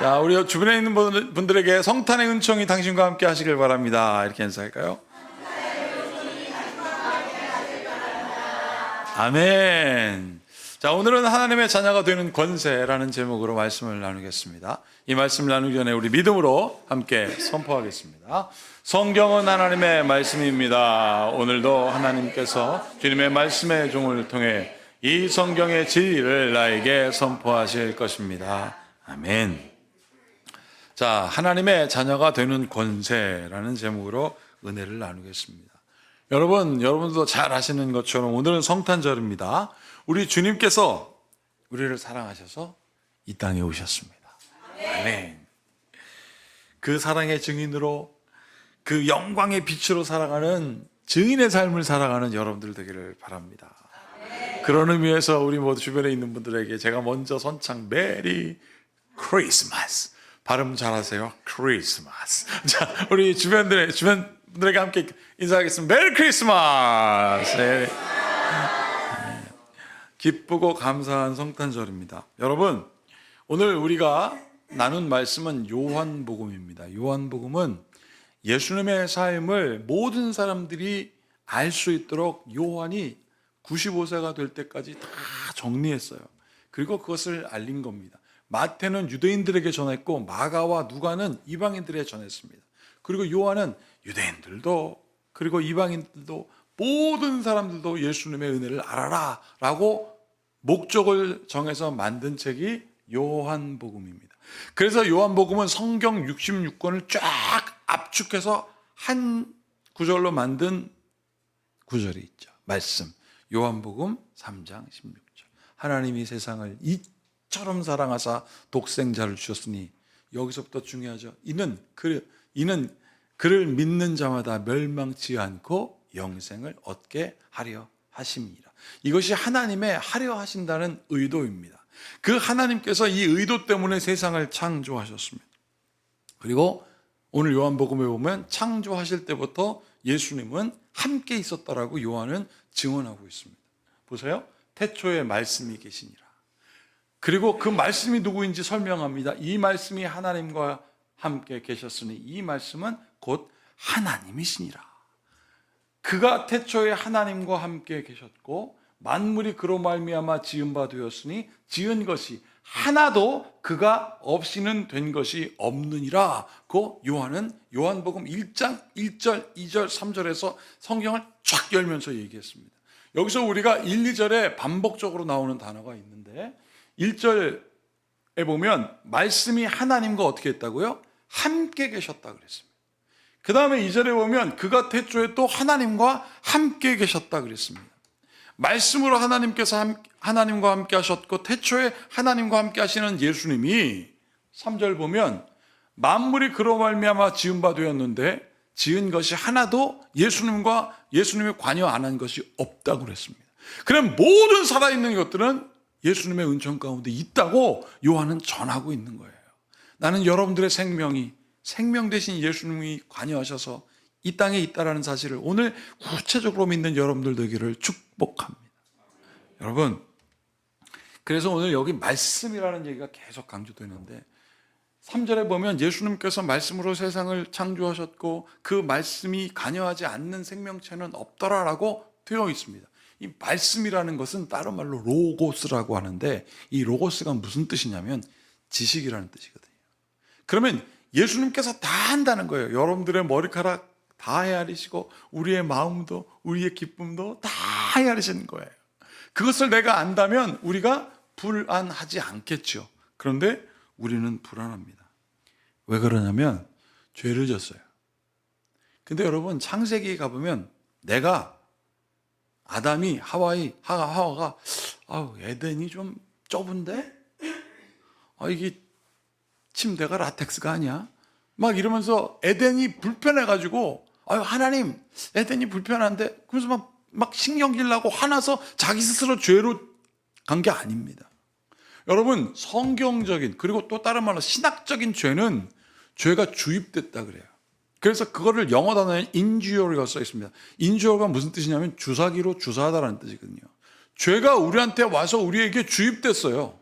자, 우리 주변에 있는 분- 분들에게 성탄의 은총이 당신과 함께 하시길 바랍니다. 이렇게 인사할까요? 아멘. 자, 오늘은 하나님의 자녀가 되는 권세라는 제목으로 말씀을 나누겠습니다. 이 말씀을 나누기 전에 우리 믿음으로 함께 선포하겠습니다. 성경은 하나님의 말씀입니다. 오늘도 하나님께서 주님의 말씀의 종을 통해 이 성경의 진리를 나에게 선포하실 것입니다. 아멘. 자, 하나님의 자녀가 되는 권세라는 제목으로 은혜를 나누겠습니다. 여러분, 여러분도 잘 아시는 것처럼 오늘은 성탄절입니다. 우리 주님께서 우리를 사랑하셔서 이 땅에 오셨습니다. 아멘. 그 사랑의 증인으로 그 영광의 빛으로 살아가는 증인의 삶을 살아가는 여러분들 되기를 바랍니다. 그런 의미에서 우리 모두 주변에 있는 분들에게 제가 먼저 선창 메리 크리스마스 발음 잘하세요. 크리스마스. 자, 우리 주변들의 주변 분들에게 함께 인사하겠습니다. 메리 크리스마스. 네. 기쁘고 감사한 성탄절입니다. 여러분, 오늘 우리가 나눈 말씀은 요한복음입니다. 요한복음은 예수님의 삶을 모든 사람들이 알 수 있도록 요한이 95세가 될 때까지 다 정리했어요. 그리고 그것을 알린 겁니다. 마태는 유대인들에게 전했고 마가와 누가는 이방인들에게 전했습니다. 그리고 요한은 유대인들도 그리고 이방인들도 모든 사람들도 예수님의 은혜를 알아라 라고 목적을 정해서 만든 책이 요한복음입니다. 그래서 요한복음은 성경 66권을 쫙 압축해서 한 구절로 만든 구절이 있죠. 말씀. 요한복음 3장 16절. 하나님이 세상을 이 처럼 사랑하사 독생자를 주셨으니 여기서부터 중요하죠. 이는 그 이는 그를 믿는 자마다 멸망치 않고 영생을 얻게 하려 하심이라. 이것이 하나님의 하려 하신다는 의도입니다. 그 하나님께서 이 의도 때문에 세상을 창조하셨습니다. 그리고 오늘 요한복음에 보면 창조하실 때부터 예수님은 함께 있었다라고 요한은 증언하고 있습니다. 보세요. 태초에 말씀이 계시니라. 그리고 그 말씀이 누구인지 설명합니다. 이 말씀이 하나님과 함께 계셨으니 이 말씀은 곧 하나님이시니라. 그가 태초에 하나님과 함께 계셨고 만물이 그로 말미암아 지은 바 되었으니 지은 것이 하나도 그가 없이는 된 것이 없느니라. 고 요한은 요한복음 1장 1절, 2절, 3절에서 성경을 쫙 열면서 얘기했습니다. 여기서 우리가 1, 2절에 반복적으로 나오는 단어가 있는데 1절에 보면 말씀이 하나님과 어떻게 했다고요? 함께 계셨다 그랬습니다. 그 다음에 2절에 보면 그가 태초에 또 하나님과 함께 계셨다 그랬습니다. 말씀으로 하나님께서 함- 하나님과 함께 하셨고 태초에 하나님과 함께 하시는 예수님이 3절 보면 만물이 그로 말미암아 지은 바 되었는데 지은 것이 하나도 예수님과 예수님이 관여 안 한 것이 없다고 그랬습니다. 그럼 모든 살아있는 것들은 예수님의 은총 가운데 있다고 요한은 전하고 있는 거예요. 나는 여러분들의 생명이 생명 대신 예수님이 관여하셔서 이 땅에 있다라는 사실을 오늘 구체적으로 믿는 여러분들 되기를 축복합니다. 여러분, 그래서 오늘 여기 말씀이라는 얘기가 계속 강조되는데 3절에 보면 예수님께서 말씀으로 세상을 창조하셨고 그 말씀이 관여하지 않는 생명체는 없더라라고 되어 있습니다. 이 말씀이라는 것은 다른 말로 로고스라고 하는데 이 로고스가 무슨 뜻이냐면 지식이라는 뜻이거든요. 그러면 예수님께서 다 한다는 거예요. 여러분들의 머리카락 다 헤아리시고 우리의 마음도 우리의 기쁨도 다 헤아리시는 거예요. 그것을 내가 안다면 우리가 불안하지 않겠죠. 그런데 우리는 불안합니다. 왜 그러냐면 죄를 졌어요. 근데 여러분 창세기에 가보면 내가 아담이 하와이 하가 하와가 아우 에덴이 좀 좁은데 아 이게 침대가 라텍스가 아니야? 막 이러면서 에덴이 불편해가지고 아유 하나님 에덴이 불편한데 그래서 막, 막 신경질 나고 화나서 자기 스스로 죄로 간 게 아닙니다. 여러분 성경적인 그리고 또 다른 말로 신학적인 죄는 죄가 주입됐다 그래요. 그래서 그거를 영어 단어에 injuri가 써 있습니다. injuri가 무슨 뜻이냐면 주사기로 주사하다라는 뜻이거든요. 죄가 우리한테 와서 우리에게 주입됐어요.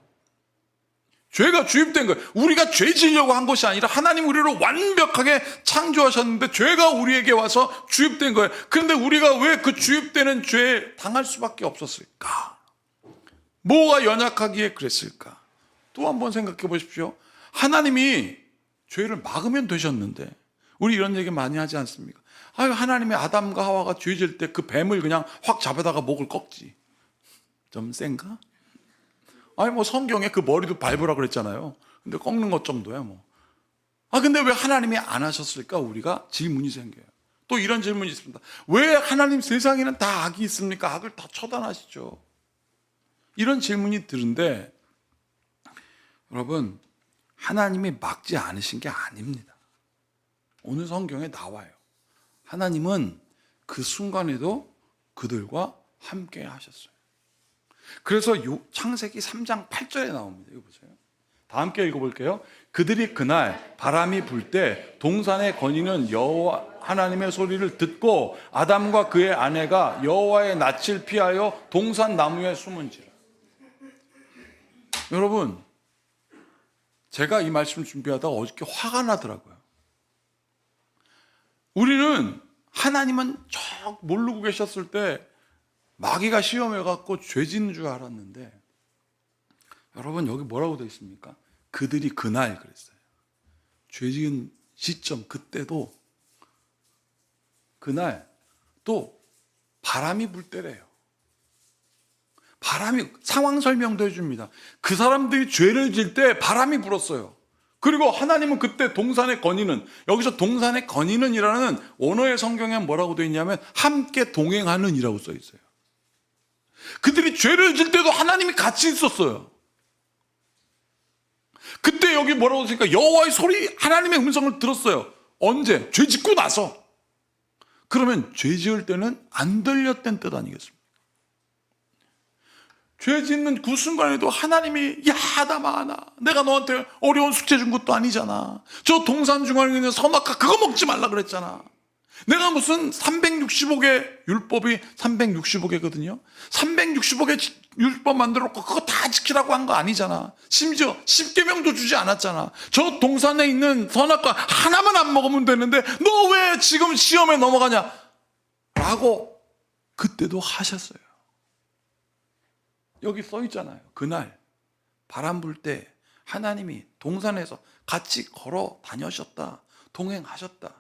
죄가 주입된 거예요. 우리가 죄 지려고 한 것이 아니라 하나님 우리를 완벽하게 창조하셨는데 죄가 우리에게 와서 주입된 거예요. 그런데 우리가 왜 그 주입되는 죄에 당할 수밖에 없었을까? 뭐가 연약하기에 그랬을까? 또 한 번 생각해 보십시오. 하나님이 죄를 막으면 되셨는데 우리 이런 얘기 많이 하지 않습니까? 아유 하나님이 아담과 하와가 죄질 때 그 뱀을 그냥 확 잡아다가 목을 꺾지. 좀 센가? 아니 뭐 성경에 그 머리도 밟으라 그랬잖아요. 근데 꺾는 것 정도야 뭐. 아 근데 왜 하나님이 안 하셨을까? 우리가 질문이 생겨요. 또 이런 질문이 있습니다. 왜 하나님 세상에는 다 악이 있습니까? 악을 다 처단하시죠. 이런 질문이 드는데 여러분 하나님이 막지 않으신 게 아닙니다. 오늘 성경에 나와요. 하나님은 그 순간에도 그들과 함께 하셨어요. 그래서 요 창세기 3장 8절에 나옵니다. 이거 보세요. 다 함께 읽어볼게요. 그들이 그날 바람이 불 때 동산의 거니는 여호와 하나님의 소리를 듣고 아담과 그의 아내가 여호와의 낯을 피하여 동산 나무에 숨은지라. 여러분, 제가 이 말씀 준비하다가 어저께 화가 나더라고요. 우리는 하나님은 저 모르고 계셨을 때 마귀가 시험해 갖고 죄 짓는 줄 알았는데 여러분 여기 뭐라고 되어 있습니까? 그들이 그날 그랬어요. 죄 지은 시점 그때도 그날 또 바람이 불 때래요. 바람이 상황 설명도 해줍니다. 그 사람들이 죄를 질 때 바람이 불었어요. 그리고 하나님은 그때 동산의 건의는 여기서 동산의 건의는이라는 원어의 성경에 뭐라고 되어 있냐면 함께 동행하는이라고 써 있어요. 그들이 죄를 질 때도 하나님이 같이 있었어요. 그때 여기 뭐라고 했으니까 여호와의 소리 하나님의 음성을 들었어요. 언제? 죄 짓고 나서. 그러면 죄 지을 때는 안 들렸던 뜻 아니겠습니까? 죄 짓는 그 순간에도 하나님이 야 하다마 하나. 내가 너한테 어려운 숙제 준 것도 아니잖아. 저 동산 중앙에 있는 선악과 그거 먹지 말라 그랬잖아. 내가 무슨 365개 율법이 365개거든요. 365개 율법 만들었고 그거 다 지키라고 한 거 아니잖아. 심지어 10계명도 주지 않았잖아. 저 동산에 있는 선악과 하나만 안 먹으면 되는데 너 왜 지금 시험에 넘어가냐? 라고 그때도 하셨어요 여기 써 있잖아요. 그날 바람 불 때 하나님이 동산에서 같이 걸어 다녀셨다. 동행하셨다.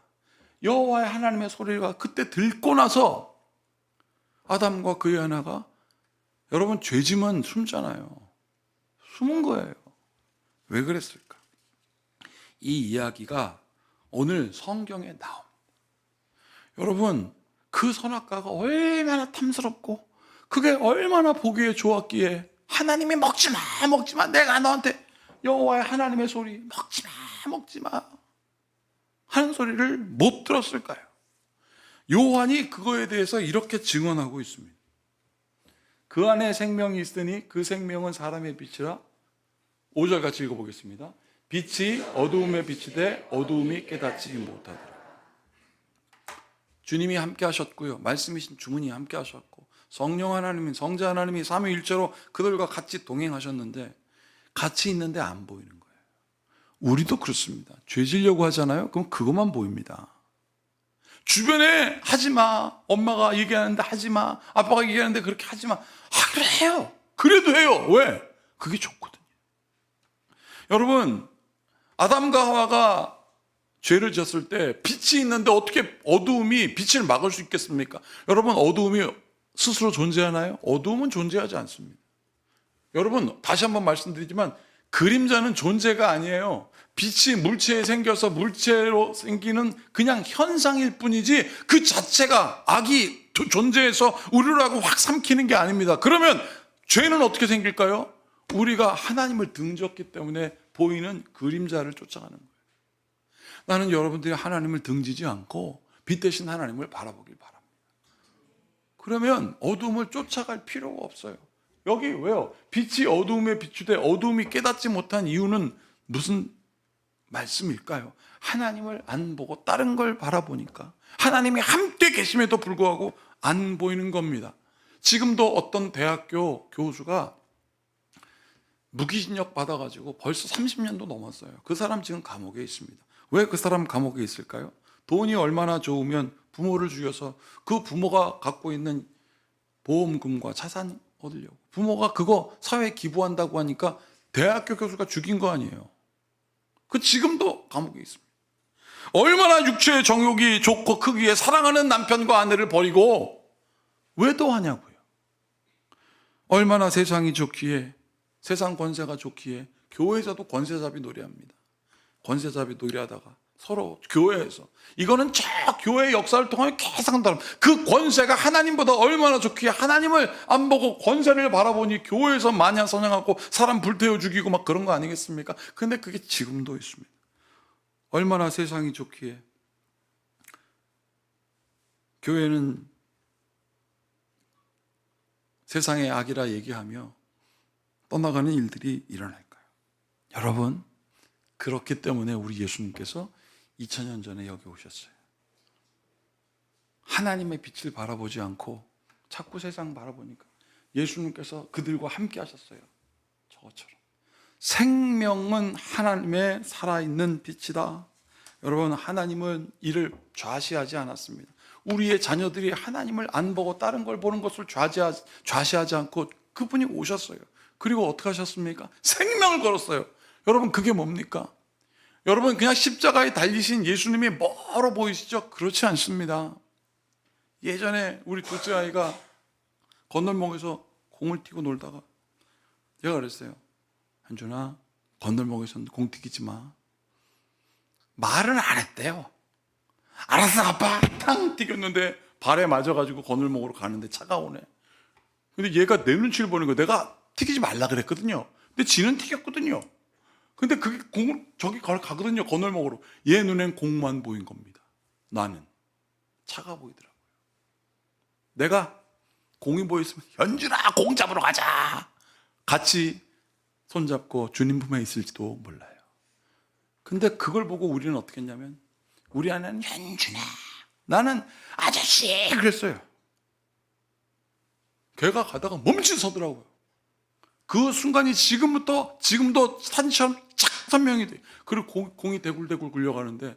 여호와의 하나님의 소리가 그때 듣고 나서 아담과 그의 하나가 여러분 죄짐은 숨잖아요. 숨은 거예요. 왜 그랬을까? 이 이야기가 오늘 성경에 나옵니다. 여러분 그 선악과가 얼마나 탐스럽고 그게 얼마나 보기에 좋았기에 하나님이 먹지 마, 먹지 마. 내가 너한테 여호와의 하나님의 소리 먹지 마, 먹지 마. 하는 소리를 못 들었을까요? 요한이 그거에 대해서 이렇게 증언하고 있습니다. 그 안에 생명이 있으니 그 생명은 사람의 빛이라 5절 같이 읽어보겠습니다. 빛이 어두움에 비치되 어두움이 깨닫지 못하더라. 주님이 함께 하셨고요. 말씀이신 주문이 함께 하셨고 성령 하나님이 성자 하나님이 삼위일체로 그들과 같이 동행하셨는데 같이 있는데 안 보이는 거예요. 우리도 그렇습니다. 죄 지려고 하잖아요. 그럼 그것만 보입니다. 주변에 하지 마. 엄마가 얘기하는데 하지 마. 아빠가 얘기하는데 그렇게 하지 마. 아, 그래 해요. 그래도 해요. 왜? 그게 좋거든요. 여러분, 아담과 하와가 죄를 졌을 때 빛이 있는데 어떻게 어두움이 빛을 막을 수 있겠습니까? 여러분, 어두움이 스스로 존재하나요? 어두움은 존재하지 않습니다. 여러분, 다시 한번 말씀드리지만 그림자는 존재가 아니에요. 빛이 물체에 생겨서 물체로 생기는 그냥 현상일 뿐이지 그 자체가 악이 조- 존재해서 우리를 하고 확 삼키는 게 아닙니다. 그러면 죄는 어떻게 생길까요? 우리가 하나님을 등졌기 때문에 보이는 그림자를 쫓아가는 거예요. 나는 여러분들이 하나님을 등지지 않고 빛 대신 하나님을 바라보길 바랍니다. 그러면 어둠을 쫓아갈 필요가 없어요. 여기 왜요? 빛이 어두움에 비추되 어두움이 깨닫지 못한 이유는 무슨 말씀일까요? 하나님을 안 보고 다른 걸 바라보니까 하나님이 함께 계심에도 불구하고 안 보이는 겁니다. 지금도 어떤 대학교 교수가 무기징역 받아가지고 벌써 30년도 넘었어요. 그 사람 지금 감옥에 있습니다. 왜 그 사람 감옥에 있을까요? 돈이 얼마나 좋으면 부모를 죽여서 그 부모가 갖고 있는 보험금과 자산 얻으려고. 부모가 그거 사회에 기부한다고 하니까 대학교 교수가 죽인 거 아니에요. 그 지금도 감옥에 있습니다. 얼마나 육체의 정욕이 좋고 크기에 사랑하는 남편과 아내를 버리고 외도하냐고요. 얼마나 세상이 좋기에 세상 권세가 좋기에 교회에서도 권세잡이 노래합니다. 권세잡이 노래하다가 서로 교회에서 이거는 저 교회 역사를 통하여 계속 다른 그 권세가 하나님보다 얼마나 좋기에 하나님을 안 보고 권세를 바라보니 교회에서 마냥 선양하고 사람 불태워 죽이고 막 그런 거 아니겠습니까? 근데 그게 지금도 있습니다. 얼마나 세상이 좋기에 교회는 세상의 악이라 얘기하며 떠나가는 일들이 일어날까요? 여러분, 그렇기 때문에 우리 예수님께서 2000년 전에 여기 오셨어요. 하나님의 빛을 바라보지 않고 자꾸 세상 바라보니까 예수님께서 그들과 함께 하셨어요. 저것처럼. 생명은 하나님의 살아있는 빛이다. 여러분, 하나님은 이를 좌시하지 않았습니다. 우리의 자녀들이 하나님을 안 보고 다른 걸 보는 것을 좌시하, 좌시하지 않고 그분이 오셨어요. 그리고 어떻게 하셨습니까? 생명을 걸었어요. 여러분, 그게 뭡니까? 여러분, 그냥 십자가에 달리신 예수님이 멀어 보이시죠? 그렇지 않습니다. 예전에 우리 둘째 아이가 건널목에서 공을 튀고 놀다가 제가 그랬어요. 한준아, 건널목에서 공 튀기지 마. 말은 안 했대요. 알았어, 아빠. 탕 튀겼는데 발에 맞아가지고 건널목으로 가는데 차가 오네. 근데 얘가 내 눈치를 보는 거야. 내가 튀기지 말라 그랬거든요. 근데 지는 튀겼거든요. 근데 그게 공, 저기 가- 가거든요. 건널목으로. 얘 눈엔 공만 보인 겁니다. 나는. 차가 보이더라고요. 내가 공이 보였으면 현준아 공 잡으러 가자. 같이 손잡고 주님 품에 있을지도 몰라요. 근데 그걸 보고 우리는 어떻게 했냐면 우리 아내는 현준아 나는 아저씨 그랬어요. 걔가 가다가 멈칫 서더라고요. 그 순간이 지금부터 지금도 산처럼 착 선명이 돼. 그리고 공, 공이 대굴대굴 굴려가는데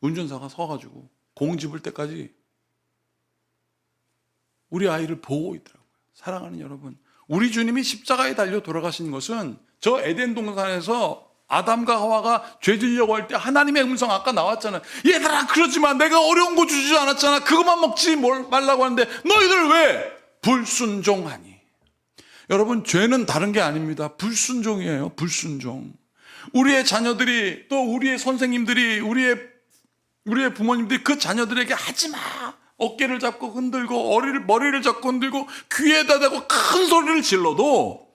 운전사가 서가지고 공 집을 때까지 우리 아이를 보고 있더라고요. 사랑하는 여러분, 우리 주님이 십자가에 달려 돌아가신 것은 저 에덴 동산에서 아담과 하와가 죄 지려고 할 때 하나님의 음성 아까 나왔잖아요. 얘들아 그러지 마. 내가 어려운 거 주지 않았잖아. 그것만 먹지 뭘 말라고 하는데 너희들 왜 불순종하니? 여러분 죄는 다른 게 아닙니다. 불순종이에요. 불순종. 우리의 자녀들이 또 우리의 선생님들이 우리의 우리의 부모님들이 그 자녀들에게 하지 마. 어깨를 잡고 흔들고 어리를 머리를 잡고 흔들고 귀에다 대고 큰 소리를 질러도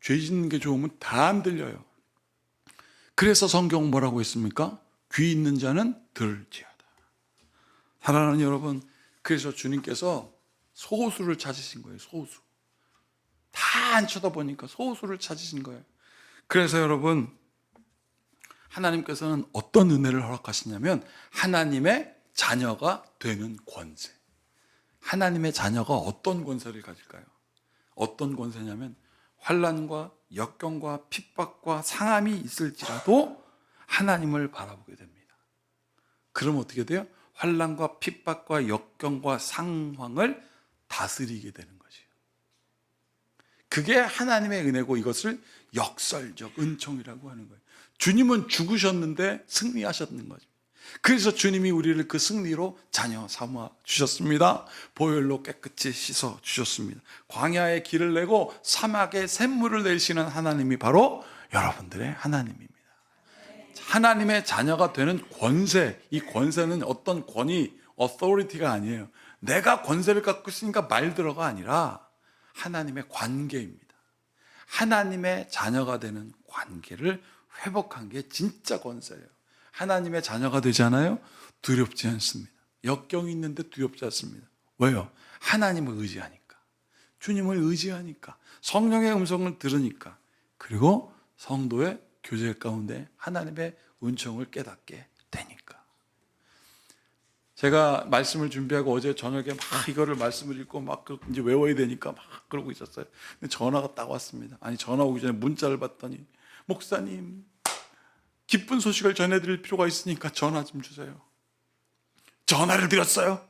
죄 짓는 게 좋으면 다 안 들려요. 그래서 성경 뭐라고 했습니까? 귀 있는 자는 들을지어다. 사랑하는 여러분, 그래서 주님께서 소수를 찾으신 거예요. 소수. 다 안 쳐다보니까 소수를 찾으신 거예요. 그래서 여러분, 하나님께서는 어떤 은혜를 허락하시냐면 하나님의 자녀가 되는 권세. 하나님의 자녀가 어떤 권세를 가질까요? 어떤 권세냐면 환란과 역경과 핍박과 상함이 있을지라도 하나님을 바라보게 됩니다. 그럼 어떻게 돼요? 환란과 핍박과 역경과 상황을 다스리게 되는 거지요. 그게 하나님의 은혜고 이것을 역설적 은총이라고 하는 거예요. 주님은 죽으셨는데 승리하셨는 거죠. 그래서 주님이 우리를 그 승리로 자녀 삼아 주셨습니다. 보혈로 깨끗이 씻어 주셨습니다. 광야에 길을 내고 사막에 샘물을 내시는 하나님이 바로 여러분들의 하나님입니다. 하나님의 자녀가 되는 권세, 이 권세는 어떤 권위, authority가 아니에요. 내가 권세를 갖고 있으니까 말 들어가 아니라 하나님의 관계입니다. 하나님의 자녀가 되는 관계를 회복한 게 진짜 권세예요. 하나님의 자녀가 되잖아요. 두렵지 않습니다. 역경이 있는데 두렵지 않습니다. 왜요? 하나님을 의지하니까. 주님을 의지하니까. 성령의 음성을 들으니까. 그리고 성도의 교제 가운데 하나님의 은총을 깨닫게. 제가 말씀을 준비하고 어제 저녁에 막 이거를 말씀을 읽고 막 그- 이제 외워야 되니까 막 그러고 있었어요. 근데 전화가 딱 왔습니다. 아니 전화 오기 전에 문자를 봤더니 목사님 기쁜 소식을 전해드릴 필요가 있으니까 전화 좀 주세요. 전화를 드렸어요.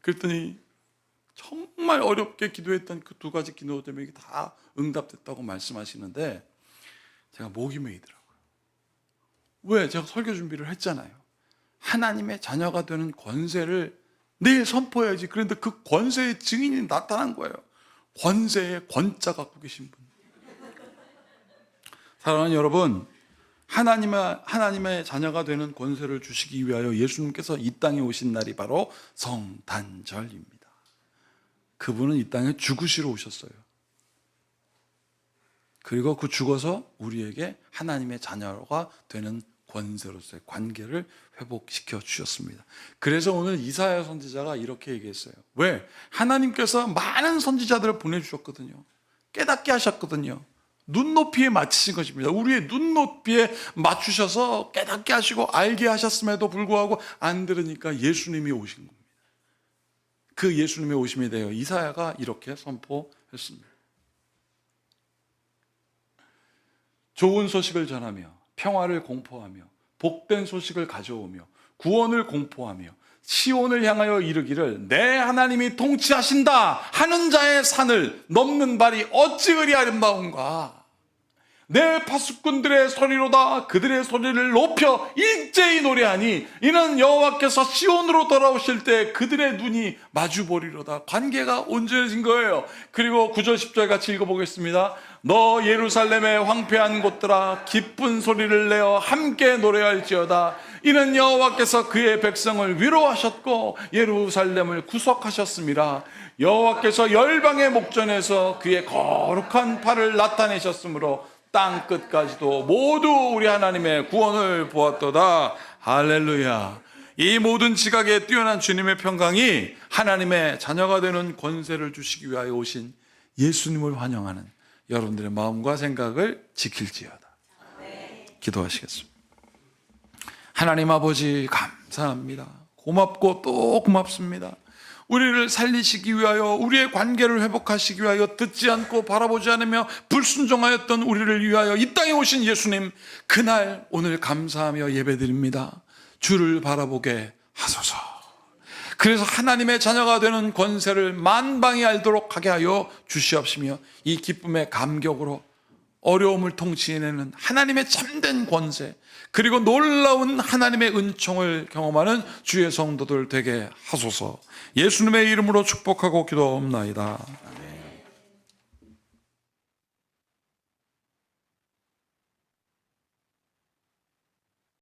그랬더니 정말 어렵게 기도했던 그 두 가지 기도 제목이 다 응답됐다고 말씀하시는데 제가 목이 메이더라고요. 왜? 제가 설교 준비를 했잖아요. 하나님의 자녀가 되는 권세를 내일 선포해야지. 그런데 그 권세의 증인이 나타난 거예요. 권세의 권자 갖고 계신 분. 사랑하는 여러분, 하나님의, 하나님의 자녀가 되는 권세를 주시기 위하여 예수님께서 이 땅에 오신 날이 바로 성단절입니다. 그분은 이 땅에 죽으시러 오셨어요. 그리고 그 죽어서 우리에게 하나님의 자녀가 되는 권세로서의 관계를 회복시켜 주셨습니다. 그래서 오늘 이사야 선지자가 이렇게 얘기했어요. 왜? 하나님께서 많은 선지자들을 보내주셨거든요. 깨닫게 하셨거든요. 눈높이에 맞추신 것입니다. 우리의 눈높이에 맞추셔서 깨닫게 하시고 알게 하셨음에도 불구하고 안 들으니까 예수님이 오신 겁니다. 그 예수님의 오심에 대하여 이사야가 이렇게 선포했습니다. 좋은 소식을 전하며 평화를 공포하며 복된 소식을 가져오며 구원을 공포하며 시온을 향하여 이르기를 내 하나님이 통치하신다 하는 자의 산을 넘는 발이 어찌 그리 아름다운가 내 파수꾼들의 소리로다. 그들의 소리를 높여 일제히 노래하니 이는 여호와께서 시온으로 돌아오실 때 그들의 눈이 마주 보리로다. 관계가 온전해진 거예요. 그리고 9절 10절 같이 읽어보겠습니다. 너 예루살렘의 황폐한 곳들아 기쁜 소리를 내어 함께 노래할지어다. 이는 여호와께서 그의 백성을 위로하셨고 예루살렘을 구속하셨습니다. 여호와께서 열방의 목전에서 그의 거룩한 팔을 나타내셨으므로 땅 끝까지도 모두 우리 하나님의 구원을 보았도다. 할렐루야. 이 모든 지각에 뛰어난 주님의 평강이 하나님의 자녀가 되는 권세를 주시기 위하여 오신 예수님을 환영하는 여러분들의 마음과 생각을 지킬지어다. 기도하시겠습니다. 하나님 아버지 감사합니다. 고맙고 또 고맙습니다. 우리를 살리시기 위하여 우리의 관계를 회복하시기 위하여 듣지 않고 바라보지 않으며 불순종하였던 우리를 위하여 이 땅에 오신 예수님 그날 오늘 감사하며 예배드립니다. 주를 바라보게 하소서. 그래서 하나님의 자녀가 되는 권세를 만방이 알도록 하게 하여 주시옵시며 이 기쁨의 감격으로 어려움을 통치해내는 하나님의 참된 권세 그리고 놀라운 하나님의 은총을 경험하는 주의 성도들 되게 하소서 예수님의 이름으로 축복하고 기도옵나이다.